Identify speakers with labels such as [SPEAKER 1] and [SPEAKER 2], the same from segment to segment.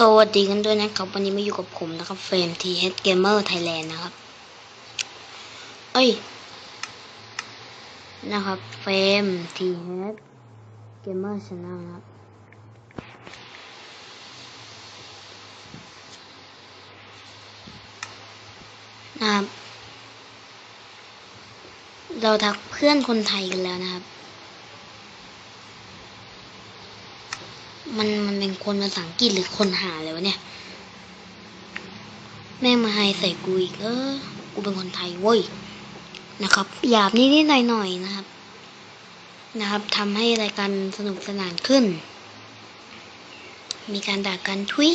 [SPEAKER 1] สวัสดีกันด้วยนะครับ วันนี้มาอยู่กับผมนะครับเฟรมทีเฮดเกมเมอร์ไทยแลนด์นะครับ เอ้ย นะครับเฟรมทีเฮดเกมเมอร์ชาแนลนะครับ นะครับ เราทักเพื่อนคนไทยกันแล้วนะครับ มันมันเป็นคนภาษาอังกฤษหรือคนหาเลยวะเนี่ย แม่งมาให้ใส่กูอีกเออ กูเป็นคนไทยเว้ยนะครับหยาบนิดๆหน่อยๆนะครับ นะครับทำให้รายการสนุกสนานขึ้น มีการด่ากันทุย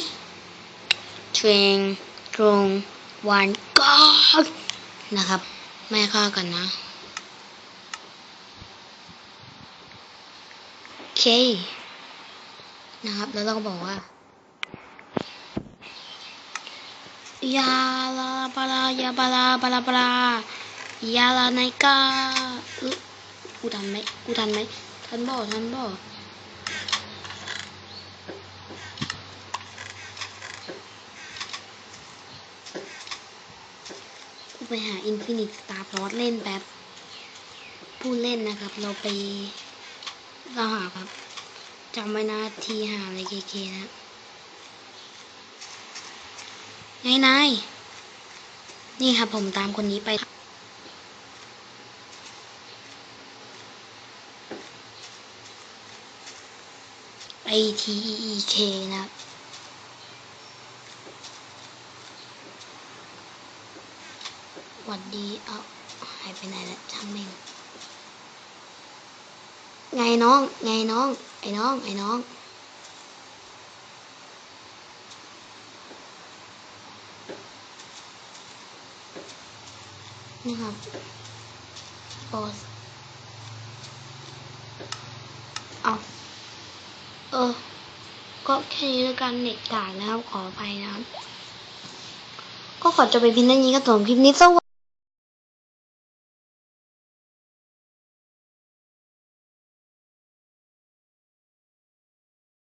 [SPEAKER 1] เทรงตรงหวานก็นะครับ ไม่ฆ่ากันนะโอเค นะครับ แล้วเราก็บอกว่ายาลาบาลายาบาลาบาลาบาลายาลาไนกาเอยกูทันไหมกูทันไหมทันบ่ทันบ่กูไปหาอินฟินิตสตาร์พลอตเล่นแป๊บพูดเล่นนะครับ เราไปเราหาครับ จำไว้นะทีหาอะไรเคๆนะไงนายนี่ครับผมตามคนนี้ไป I T E E K นะครับหวัดดีเอาหายไปไหนแล้วช่างแม่งไงน้อง ไงน้อง ไอ้น้อง ไอ้น้อง นี่ครับบอสเอาเออ ก็แค่นี้แล้วกันเน็ตกากนะครับ ขออภัยนะครับ ก็ขอจบไปพียงเท่านี้ก็สำหรับคลิปนี้สวัสดี